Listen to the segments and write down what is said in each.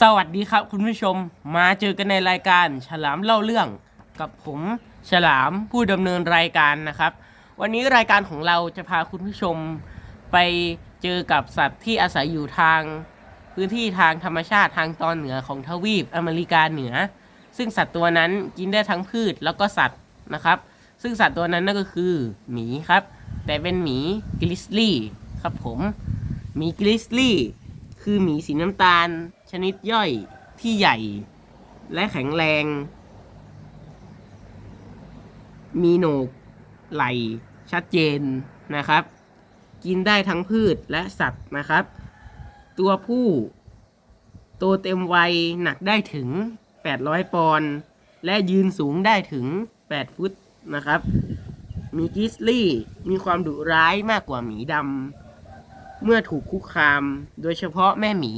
สวัสดีครับคุณผู้ชมมาเจอกันในรายการฉลามเล่าเรื่องกับผมฉลามผู้ดำเนินรายการนะครับ วันนี้รายการของเราจะพาคุณผู้ชมไปเจอกับสัตว์ที่อาศัยอยู่ทาง พื้นที่ทางธรรมชาติทางตอนเหนือของทวีปอเมริกาเหนือ ซึ่งสัตว์ตัวนั้นกินได้ทั้งพืชแล้วก็สัตว์นะครับ ซึ่งสัตว์ตัวนั้นนั่นก็คือหมีครับ แต่เป็นหมีกริซลี่ครับผมหมีกริซลี่คือหมีสีน้ำตาล ชนิดย่อยที่ใหญ่ และแข็งแรง มีโหนกไหลชัดเจนนะครับ กินได้ทั้งพืชและสัตว์นะครับ ตัวผู้โตเต็มวัยหนักได้ถึง 800 ปอนด์และยืนสูงได้ถึง 8 ฟุตนะครับ มีกริซลี่มีความดุร้ายมากกว่าหมีดำเมื่อถูกคุกคาม โดยเฉพาะแม่หมี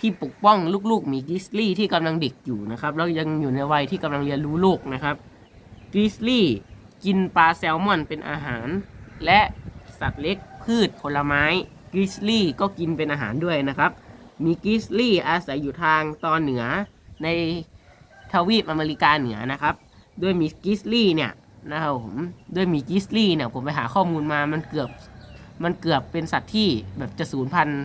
ที่ปกป้องลูกๆหมีกริซลี่ที่กำลังเด็กอยู่นะครับแล้วยังอยู่ในวัยที่กำลังเรียนรู้โลกนะครับกริซลี่กินปลาแซลมอนเป็นอาหาร และสัตว์เล็กพืชผลไม้กริซลี่ก็กินเป็นอาหารด้วยนะครับมีกริซลี่อาศัยอยู่ทางตอนเหนือในทวีปอเมริกาเหนือนะครับด้วยมีกริซลี่เนี่ยนะครับผมด้วยมีกริซลี่เนี่ยผมไปหาข้อมูลมามันเกือบมันเกือบเป็นสัตว์ที่แบบจะสูญพันธุ์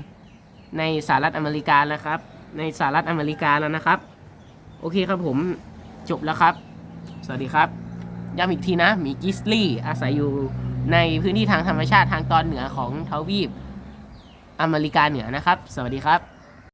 ในสหรัฐอเมริกาแล้วครับ ในสหรัฐอเมริกาแล้วนะครับ โอเคครับผมจบแล้วครับ สวัสดีครับย้ำอีกทีนะหมีกิสลี่อาศัยอยู่ในพื้นที่ทางธรรมชาติทางตอนเหนือของทวีปอเมริกาเหนือนะครับ สวัสดีครับ